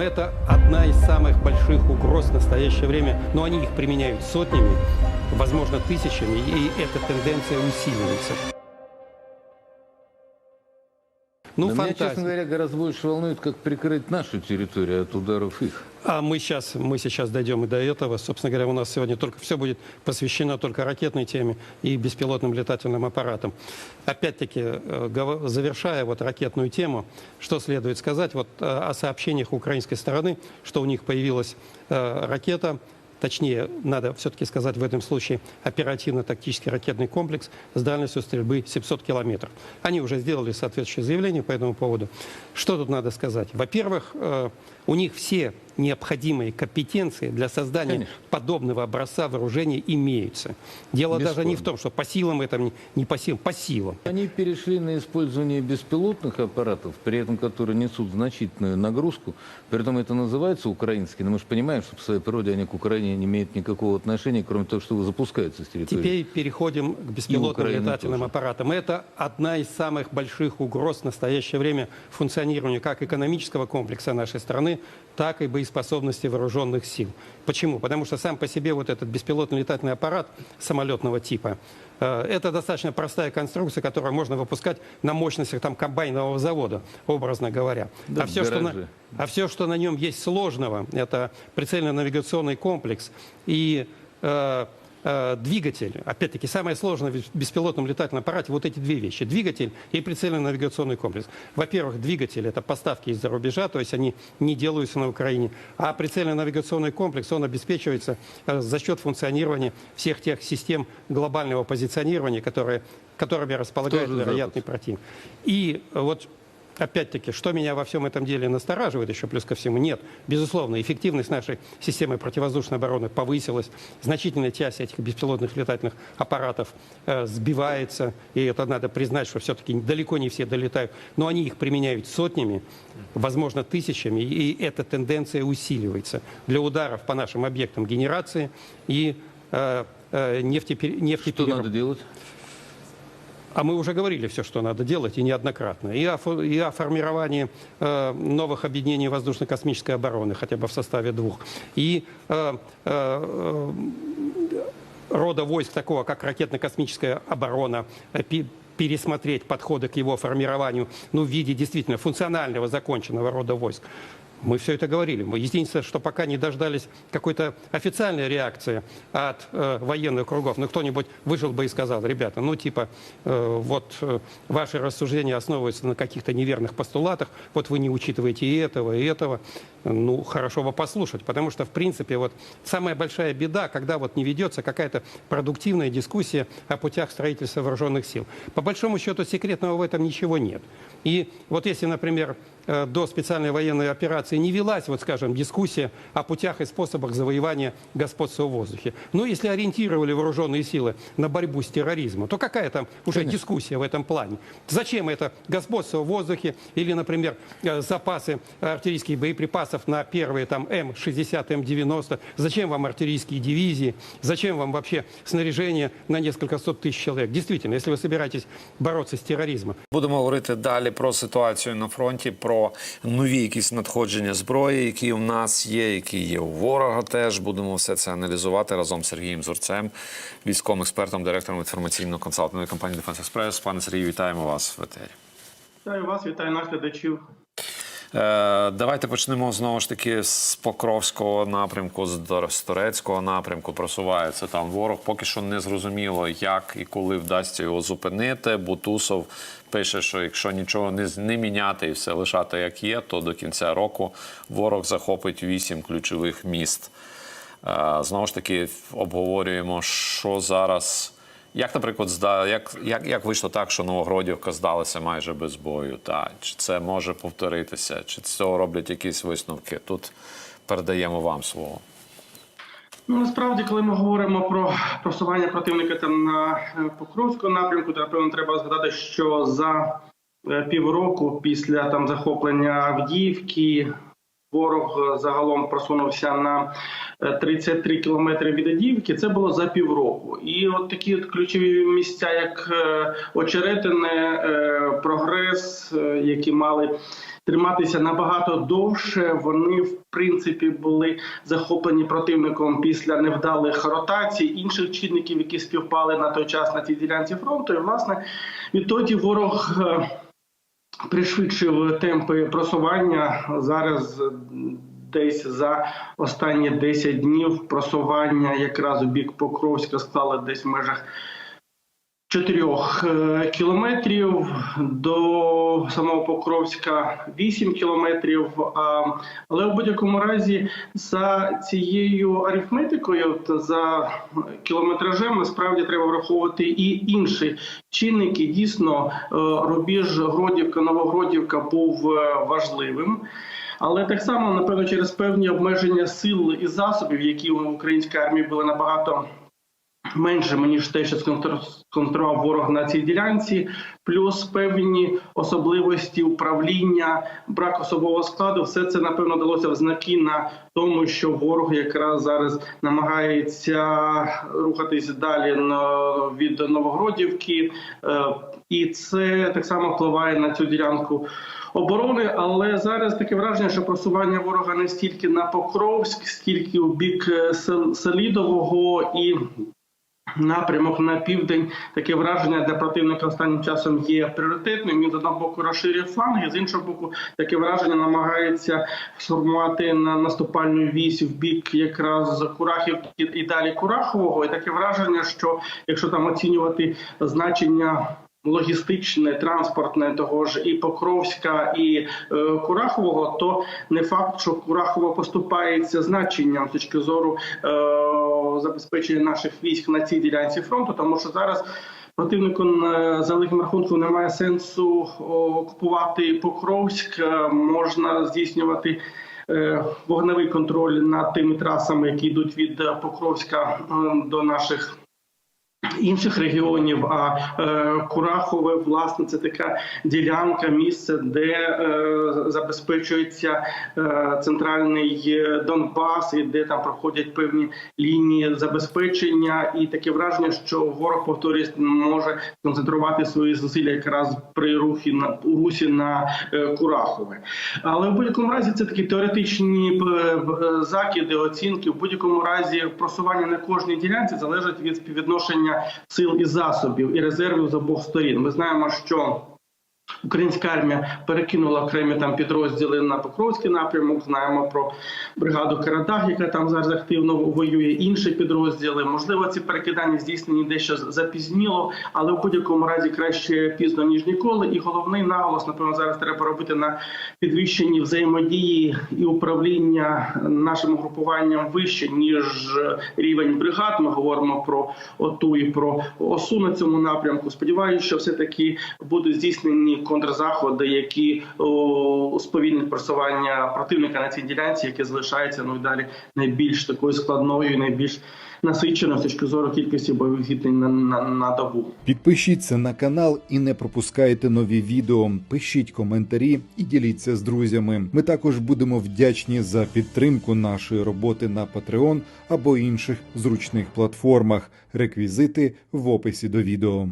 Это одна из самых больших угроз в настоящее время, но они их применяют сотнями, возможно, тысячами, и эта тенденция усиливается. Ну, Но меня, фантазия. честно говоря, гораздо больше волнует, как прикрыть нашу территорию от ударов их. А мы сейчас, мы сейчас дойдем и до этого. Собственно говоря, у нас сегодня только все будет посвящено только ракетной теме и беспилотным летательным аппаратам. Опять-таки, э, гов- завершая вот ракетную тему, что следует сказать вот э, о сообщениях украинской стороны, что у них появилась э, ракета, точнее, надо все-таки сказать в этом случае оперативно-тактический ракетный комплекс с дальностью стрельбы 700 километров. Они уже сделали соответствующее заявление по этому поводу. Что тут надо сказать? Во-первых, э, у них все необходимые компетенции для создания Конечно. подобного образца вооружения имеются. Дело даже не в Бесспорно. том, что по силам это не- по силам, по силам. Они перешли на использование беспилотных аппаратов, при этом которые несут значительную нагрузку. При этом это называется украинский, но мы же понимаем, что по своей природе они к Украине не имеют никакого отношения, кроме того, что запускаются с территории. Теперь переходим к беспилотным летательным тоже. аппаратам. Это одна из самых больших угроз в настоящее время функционированию как экономического комплекса нашей страны, так и боеспособности вооруженных сил. Почему? Потому что сам по себе вот этот беспилотный летательный аппарат самолетного типа, э, это достаточно простая конструкция, которую можно выпускать на мощностях там, комбайнового завода, образно говоря. Да, а, все, что на, а все, что на нем есть сложного, это прицельно-навигационный комплекс и э, э, двигатель. Опять-таки, самое сложное в беспилотном летательном аппарате вот эти две вещи. Двигатель и прицельно-навигационный комплекс. Во-первых, двигатель – это поставки из-за рубежа, то есть они не делаются на Украине. А прицельно-навигационный комплекс, он обеспечивается э, за счет функционирования всех тех систем глобального позиционирования, которые, которыми располагает Тоже вероятный противник. И вот Опять-таки, что меня во всем этом деле настораживает еще плюс ко всему? Нет. Безусловно, эффективность нашей системы противовоздушной обороны повысилась. Значительная часть этих беспилотных летательных аппаратов э, сбивается. И это надо признать, что все-таки далеко не все долетают. Но они их применяют сотнями, возможно, тысячами. И эта тенденция усиливается для ударов по нашим объектам генерации и э, э, нефтепере- Что надо делать? А мы уже говорили все, что надо делать, и неоднократно. И о, и о формировании э, новых объединений воздушно-космической обороны, хотя бы в составе двух. И э, э, э, рода войск такого, как ракетно-космическая оборона, э, пересмотреть подходы к его формированию ну, в виде действительно функционального законченного рода войск. Мы все это говорили. Мы единственное, что пока не дождались какой-то официальной реакции от э, военных кругов. Ну, кто-нибудь вышел бы и сказал, ребята, ну, типа, э, вот э, ваши рассуждения основываются на каких-то неверных постулатах, вот вы не учитываете и этого, и этого. Ну, хорошо бы послушать, потому что, в принципе, вот самая большая беда, когда вот не ведется какая-то продуктивная дискуссия о путях строительства вооруженных сил. По большому счету, секретного в этом ничего нет. И вот если, например, до специальной военной операции не велась, вот скажем, дискуссия о путях и способах завоевания господства в воздухе. Но если ориентировали вооруженные силы на борьбу с терроризмом, то какая там уже дискуссия в этом плане? Зачем это господство в воздухе или, например, э, запасы артиллерийских боеприпасов на первые там М-60, М-90? Зачем вам артиллерийские дивизии? Зачем вам вообще снаряжение на несколько сот тысяч человек? Действительно, если вы собираетесь бороться с терроризмом, Будемо говорити далі про ситуацію на фронті, про нові якісь надходження зброї, які в нас є, які є у ворога. Теж будемо все це аналізувати разом з Сергієм Зурцем, військовим експертом, директором інформаційно-консалтингової компанії Defense Express. Пане Сергію, вітаємо вас в етері. Вітаю вас, вітаю наших глядачів. Е, Давайте почнемо знову ж таки з Покровського напрямку, з Торецького напрямку. Просувається там ворог. Поки що не зрозуміло, як і коли вдасться його зупинити. Бутусов пише, що якщо нічого не, не міняти і все лишати як є, то до кінця року ворог захопить вісім ключових міст. Е, Знову ж таки, обговорюємо, що зараз. Як, наприклад, зда, як, як, як вийшло так, що Новогродівка здалася майже без бою? Та? Чи це може повторитися? Чи з цього роблять якісь висновки? Тут передаємо вам слово. Ну насправді, коли ми говоримо про просування противника там на е, Покровському напрямку, то напевно треба згадати, що за е, півроку після там захоплення Авдіївки ворог е, загалом просунувся на е, 33 кілометри від Адіївки. Це було за півроку. І от такі от ключові місця, як е, Очеретине, е, прогрес, е, які мали триматися набагато довше. Вони в принципі були захоплені противником після невдалих ротацій інших чинників, які співпали на той час на цій ділянці фронту. І власне відтоді ворог. Пришвидшив темпи просування зараз. Десь за останні 10 днів просування якраз у бік Покровська склали десь в межах 4 кілометрів до самого Покровська 8 кілометрів. Але в будь-якому разі за цією арифметикою та за кілометражем насправді треба враховувати і інші чинники. Дійсно, е, рубіж Гродівка, Новогродівка був е, важливим. Але так само, напевно, через певні обмеження сил і засобів, які у українській армії були набагато меншими, ніж те, що сконтролював ворог на цій ділянці, плюс певні особливості управління, брак особового складу, все це напевно далося в знаки на тому, що ворог якраз зараз намагається рухатись далі від Новогродівки, Е, і це так само впливає на цю ділянку оборони. Але зараз таке враження, що просування ворога не стільки на Покровськ, скільки у бік е, Селідового і напрямок на південь. Таке враження для противника останнім часом є пріоритетним. Він з одного боку розширює фланги, з іншого боку, таке враження намагається сформувати на наступальну вісь в бік якраз Курахівки і далі Курахового. І таке враження, що якщо там оцінювати значення. Логістичне, транспортне того ж і Покровська, і е, Курахового, то не факт, що Курахово поступається значенням з точки зору е, забезпечення наших військ на цій ділянці фронту, тому що зараз противнику е, за великим рахунком немає сенсу окупувати Покровськ, е, можна здійснювати. е, Вогневий контроль над тими трасами, які йдуть від Покровська до наших інших регіонів. А е, Курахове, власне, це така ділянка, місце, де е, забезпечується е, центральний Донбас, і де там проходять певні лінії забезпечення, і таке враження, що ворог повторюсь може концентрувати свої зусилля якраз при рухі на у русі на Курахове. Але в будь-якому разі це такі теоретичні закиди, оцінки. В будь-якому разі просування на кожній ділянці залежить від співвідношення сил і засобів і резервів з обох сторін. Ми знаємо, що Українська армія перекинула окремі там підрозділи на Покровський напрямок. Знаємо про бригаду Карадах, яка там зараз активно воює. Інші підрозділи. Можливо, ці перекидання здійснені дещо запізніло, але в будь-якому разі краще пізно ніж ніколи. І головний наголос, напевно, зараз треба робити на підвищенні взаємодії і управління нашим угрупуванням вище ніж рівень бригад. Ми говоримо про ОТУ і про ОСУ на цьому напрямку. Сподіваюся, що все таки будуть здійснені контрзаходи, які о, сповільнять просування противника на цій ділянці, яке залишається ну і далі найбільш такою складною, найбільш насиченою з точки зору кількості бойових зіткнень на, на, на добу. Підпишіться на канал і не пропускайте нові відео. Пишіть коментарі і діліться з друзями. Ми також будемо вдячні за підтримку нашої роботи на Patreon або інших зручних платформах. Реквізити в описі до відео.